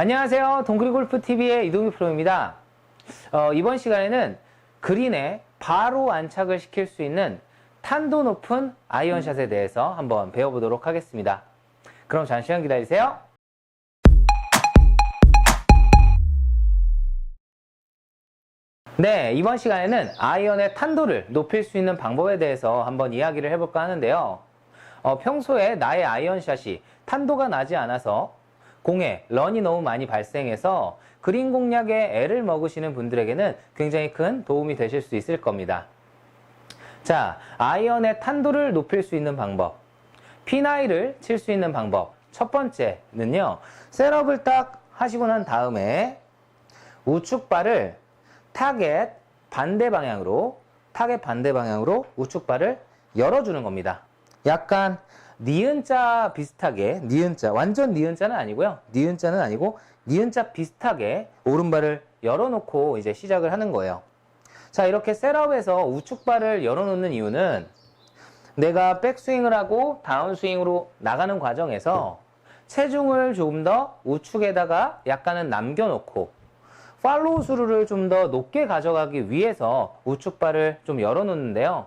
안녕하세요. 동그리 골프 TV의 이동희 프로입니다. 어, 이번 시간에는 그린에 바로 안착을 시킬 수 있는 탄도 높은 아이언샷에 대해서 한번 배워보도록 하겠습니다. 그럼 잠시만 기다리세요. 네, 이번 시간에는 아이언의 탄도를 높일 수 있는 방법에 대해서 한번 이야기를 해볼까 하는데요. 어, 평소에 나의 아이언샷이 탄도가 나지 않아서 공에 런이 너무 많이 발생해서 그린 공략에 애를 먹으시는 분들에게는 굉장히 큰 도움이 되실 수 있을 겁니다. 자, 아이언의 탄도를 높일 수 있는 방법. P9을 칠수 있는 방법. 첫 번째는요, 셋업을 딱 하시고 난 다음에 우측발을 타겟 반대 방향으로, 타겟 반대 방향으로 우측발을 열어주는 겁니다. 약간 니은자 비슷하게, 니은자, 완전 니은자는 아니고요. 니은자는 아니고, 니은자 비슷하게 오른발을 열어놓고 이제 시작을 하는 거예요. 자, 이렇게 셋업에서 우측발을 열어놓는 이유는 내가 백스윙을 하고 다운스윙으로 나가는 과정에서 체중을 조금 더 우측에다가 약간은 남겨놓고 팔로우 수루를 좀 더 높게 가져가기 위해서 우측발을 좀 열어놓는데요.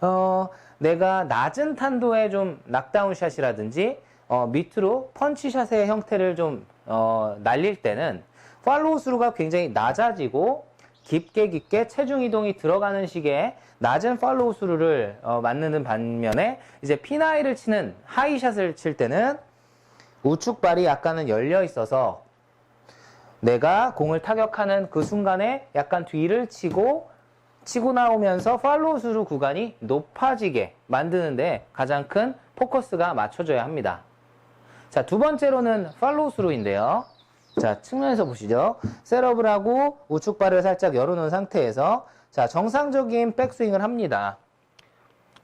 어, 내가 낮은 탄도의 좀 낙다운 샷이라든지 어, 밑으로 펀치샷의 형태를 좀 어, 날릴 때는 팔로우 수루가 굉장히 낮아지고 깊게 깊게 체중 이동이 들어가는 식의 낮은 팔로우 수루를 어, 맞는 반면에 이제 피나이를 치는 하이샷을 칠 때는 우측 발이 약간은 열려 있어서 내가 공을 타격하는 그 순간에 약간 뒤를 치고 치고 나오면서 팔로우 수루 구간이 높아지게 만드는데 가장 큰 포커스가 맞춰져야 합니다. 자, 두 번째로는 팔로우 수루인데요. 자, 측면에서 보시죠. 셋업을 하고 우측발을 살짝 열어놓은 상태에서 자, 정상적인 백스윙을 합니다.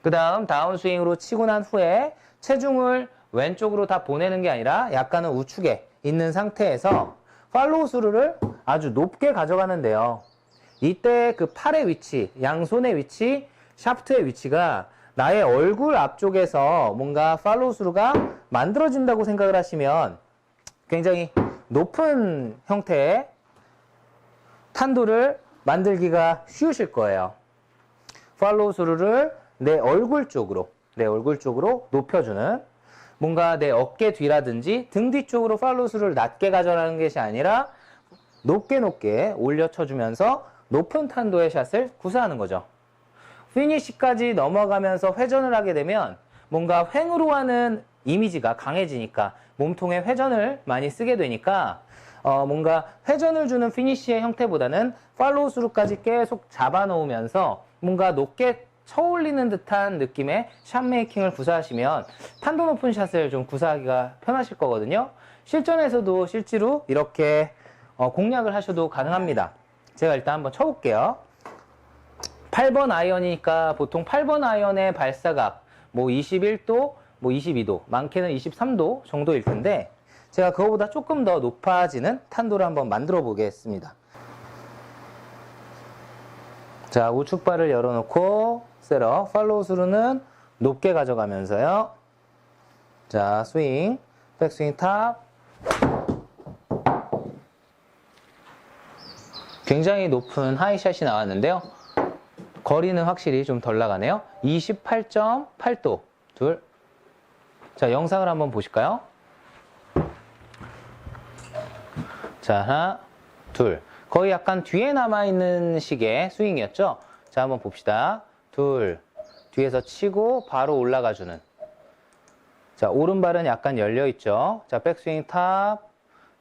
그 다음 다운스윙으로 치고 난 후에 체중을 왼쪽으로 다 보내는 게 아니라 약간은 우측에 있는 상태에서 팔로우 수루를 아주 높게 가져가는데요. 이때 그 팔의 위치, 양손의 위치, 샤프트의 위치가 나의 얼굴 앞쪽에서 뭔가 팔로우 수루가 만들어진다고 생각을 하시면 굉장히 높은 형태의 탄도를 만들기가 쉬우실 거예요. 팔로우 수루를 내 얼굴 쪽으로, 내 얼굴 쪽으로 높여주는 뭔가 내 어깨 뒤라든지 등 뒤쪽으로 팔로우 수루를 낮게 가져가는 것이 아니라 높게 높게 올려 쳐주면서 높은 탄도의 샷을 구사하는 거죠. 피니시까지 넘어가면서 회전을 하게 되면 뭔가 횡으로 하는 이미지가 강해지니까 몸통에 회전을 많이 쓰게 되니까 어 뭔가 회전을 주는 피니시의 형태보다는 팔로우 스루까지 계속 잡아놓으면서 뭔가 높게 쳐올리는 듯한 느낌의 샷 메이킹을 구사하시면 탄도 높은 샷을 좀 구사하기가 편하실 거거든요. 실전에서도 실제로 이렇게 어 공략을 하셔도 가능합니다. 제가 일단 한번 쳐볼게요. 8번 아이언이니까 보통 8번 아이언의 발사각 뭐 21도, 뭐 22도, 많게는 23도 정도일 텐데 제가 그거보다 조금 더 높아지는 탄도를 한번 만들어 보겠습니다. 자, 우측발을 열어놓고 셋업, 팔로우 스루는 높게 가져가면서요. 자, 스윙, 백스윙 탑. 굉장히 높은 하이샷이 나왔는데요. 거리는 확실히 좀 덜 나가네요. 28.8도. 둘. 자, 영상을 한번 보실까요? 자, 하나, 둘. 거의 약간 뒤에 남아있는 식의 스윙이었죠? 자, 한번 봅시다. 둘. 뒤에서 치고 바로 올라가주는. 자, 오른발은 약간 열려있죠? 자, 백스윙 탑,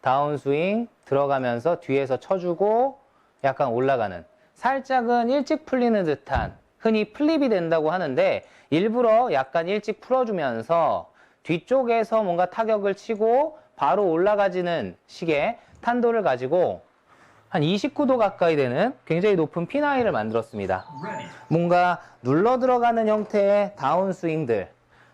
다운스윙 들어가면서 뒤에서 쳐주고 약간 올라가는. 살짝은 일찍 풀리는 듯한 흔히 플립이 된다고 하는데 일부러 약간 일찍 풀어주면서 뒤쪽에서 뭔가 타격을 치고 바로 올라가지는 식의 탄도를 가지고 한 29도 가까이 되는 굉장히 높은 피나이를 만들었습니다. 뭔가 눌러 들어가는 형태의 다운스윙들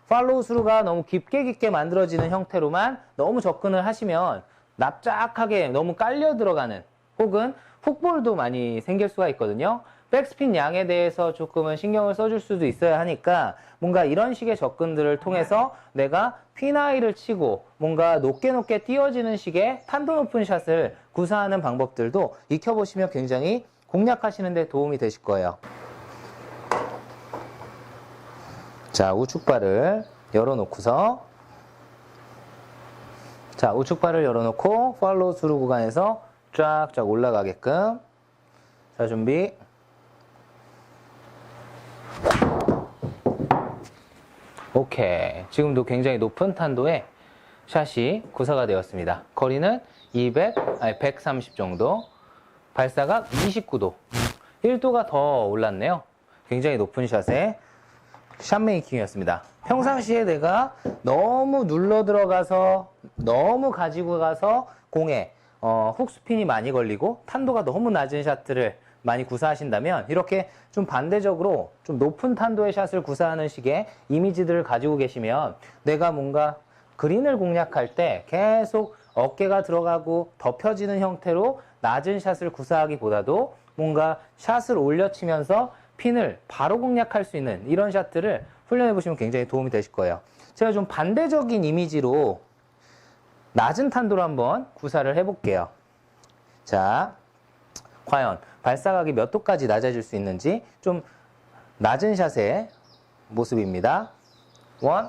팔로우 스루가 너무 깊게 깊게 만들어지는 형태로만 너무 접근을 하시면 납작하게 너무 깔려 들어가는 혹은 훅볼도 많이 생길 수가 있거든요. 백스핀 양에 대해서 조금은 신경을 써줄 수도 있어야 하니까 뭔가 이런 식의 접근들을 통해서 내가 피나이를 치고 뭔가 높게 높게 띄워지는 식의 탄도 높은 샷을 구사하는 방법들도 익혀보시면 굉장히 공략하시는 데 도움이 되실 거예요. 자, 우측발을 열어놓고서 자, 우측발을 열어놓고 팔로우 스루 구간에서 쫙쫙 올라가게끔 자, 준비 오케이. 지금도 굉장히 높은 탄도의 샷이 구사가 되었습니다. 거리는 200, 아니 130 정도. 발사각 29도. 1도가 더 올랐네요. 굉장히 높은 샷의 샷 메이킹이었습니다. 평상시에 내가 너무 눌러 들어가서 너무 가지고 가서 공에 어, 훅스핀이 많이 걸리고 탄도가 너무 낮은 샷들을 많이 구사하신다면 이렇게 좀 반대적으로 좀 높은 탄도의 샷을 구사하는 식의 이미지들을 가지고 계시면 내가 뭔가 그린을 공략할 때 계속 어깨가 들어가고 덮여지는 형태로 낮은 샷을 구사하기보다도 뭔가 샷을 올려치면서 핀을 바로 공략할 수 있는 이런 샷들을 훈련해 보시면 굉장히 도움이 되실 거예요. 제가 좀 반대적인 이미지로 낮은 탄도로 한번 구사를 해볼게요. 자, 과연 발사각이 몇 도까지 낮아질 수 있는지 좀 낮은 샷의 모습입니다. 원.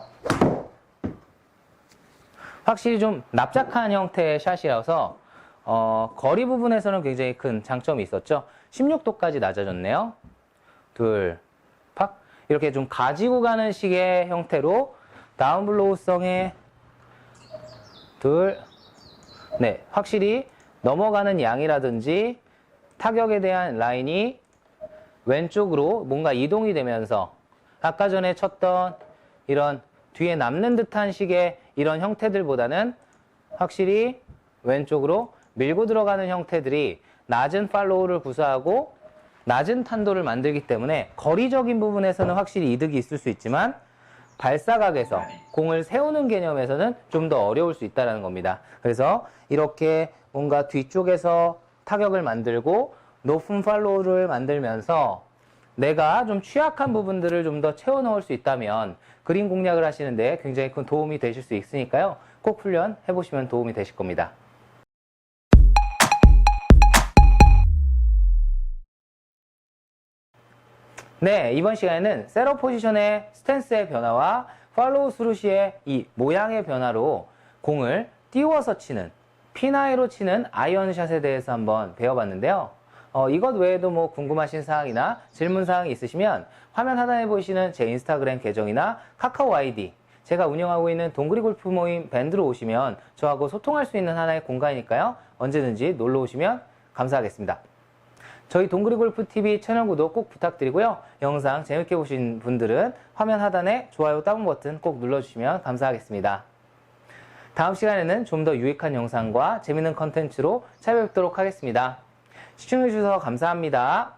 확실히 좀 납작한 형태의 샷이라서 어, 거리 부분에서는 굉장히 큰 장점이 있었죠. 16도까지 낮아졌네요. 둘, 팍. 이렇게 좀 가지고 가는 식의 형태로 다운블로우성의 둘, 네, 확실히 넘어가는 양이라든지 타격에 대한 라인이 왼쪽으로 뭔가 이동이 되면서 아까 전에 쳤던 이런 뒤에 남는 듯한 식의 이런 형태들보다는 확실히 왼쪽으로 밀고 들어가는 형태들이 낮은 팔로우를 구사하고 낮은 탄도를 만들기 때문에 거리적인 부분에서는 확실히 이득이 있을 수 있지만 발사각에서 공을 세우는 개념에서는 좀 더 어려울 수 있다는 겁니다. 그래서 이렇게 뭔가 뒤쪽에서 타격을 만들고 높은 팔로우를 만들면서 내가 좀 취약한 부분들을 좀 더 채워 넣을 수 있다면 그림 공략을 하시는데 굉장히 큰 도움이 되실 수 있으니까요. 꼭 훈련 해 보시면 도움이 되실 겁니다. 네, 이번 시간에는 세러 포지션의 스탠스의 변화와 팔로우 스루 시의 이 모양의 변화로 공을 띄워서 치는 피나이로 치는 아이언샷에 대해서 한번 배워봤는데요. 어, 이것 외에도 뭐 궁금하신 사항이나 질문 사항이 있으시면 화면 하단에 보이시는 제 인스타그램 계정이나 카카오 아이디 제가 운영하고 있는 동그리 골프 모임 밴드로 오시면 저하고 소통할 수 있는 하나의 공간이니까요. 언제든지 놀러 오시면 감사하겠습니다. 저희 동그리 골프 TV 채널 구독 꼭 부탁드리고요. 영상 재밌게 보신 분들은 화면 하단에 좋아요 다운 버튼 꼭 눌러주시면 감사하겠습니다. 다음 시간에는 좀 더 유익한 영상과 재밌는 컨텐츠로 찾아뵙도록 하겠습니다. 시청해주셔서 감사합니다.